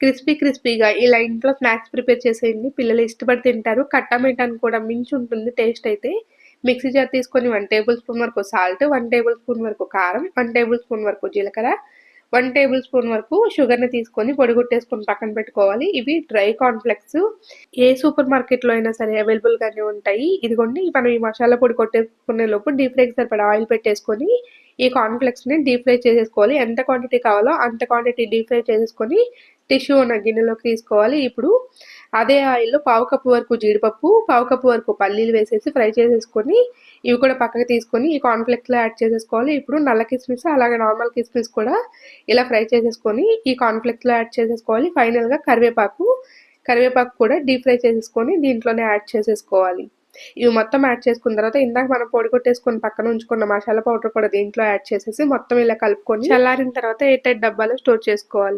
Crispy క్రిస్పీగా ఇలా ఇంట్లో స్నాక్స్ ప్రిపేర్ చేసేయండి. పిల్లలు ఇష్టపడి తింటారు. కట్టామిటాన్ని కూడా మించి ఉంటుంది టేస్ట్ అయితే. మిక్సీ జార్ తీసుకొని వన్ టేబుల్ స్పూన్ వరకు సాల్ట్ వన్ టేబుల్ స్పూన్ వరకు కారం వన్ టేబుల్ స్పూన్ వరకు జీలకర్ర వన్ టేబుల్ స్పూన్ వరకు షుగర్ని తీసుకొని పొడి కొట్టేసుకొని పక్కన పెట్టుకోవాలి. ఇవి డ్రై కాన్ఫ్లెక్స్. ఏ సూపర్ మార్కెట్లో అయినా సరే అవైలబుల్గానే ఉంటాయి. ఇదిగోండి మనం ఈ మసాలా పొడి కొట్టేసుకునే లోపు డీప్ ఫ్రైకి సరిపడా ఆయిల్ పెట్టేసుకొని ఈ కాన్ఫ్లెక్స్ని డీప్ ఫ్రై చేసేసుకోవాలి. ఎంత క్వాంటిటీ కావాలో అంత క్వాంటిటీ డీప్ ఫ్రై చేసేసుకొని టిష్యూ ఉన్న గిన్నెలోకి తీసుకోవాలి. ఇప్పుడు అదే ఆయిల్లో పావు కప్పు వరకు జీడిపప్పు పావు కప్పు వరకు పల్లీలు వేసేసి ఫ్రై చేసేసుకొని ఇవి కూడా పక్కకి తీసుకొని ఈ కాన్ఫ్లెక్స్లో యాడ్ చేసేసుకోవాలి. ఇప్పుడు నల్ల కిస్మిస్ అలాగే నార్మల్ కిస్మిస్ కూడా ఇలా ఫ్రై చేసేసుకొని ఈ కాన్ఫ్లెక్స్లో యాడ్ చేసేసుకోవాలి. ఫైనల్గా కరివేపాకు కరివేపాకు కూడా డీప్ ఫ్రై చేసేసుకొని దీంట్లోనే యాడ్ చేసేసుకోవాలి. ఇవి మొత్తం యాడ్ చేసుకున్న తర్వాత ఇందాక మనం పొడి కొట్టేసుకొని పక్కన ఉంచుకున్న మసాలా పౌడర్ కూడా దీంట్లో యాడ్ చేసేసి మొత్తం ఇలా కలుపుకొని చల్లారిన తర్వాత ఎయిట్ ఎయిట్ డబ్బాలో స్టోర్ చేసుకోవాలి.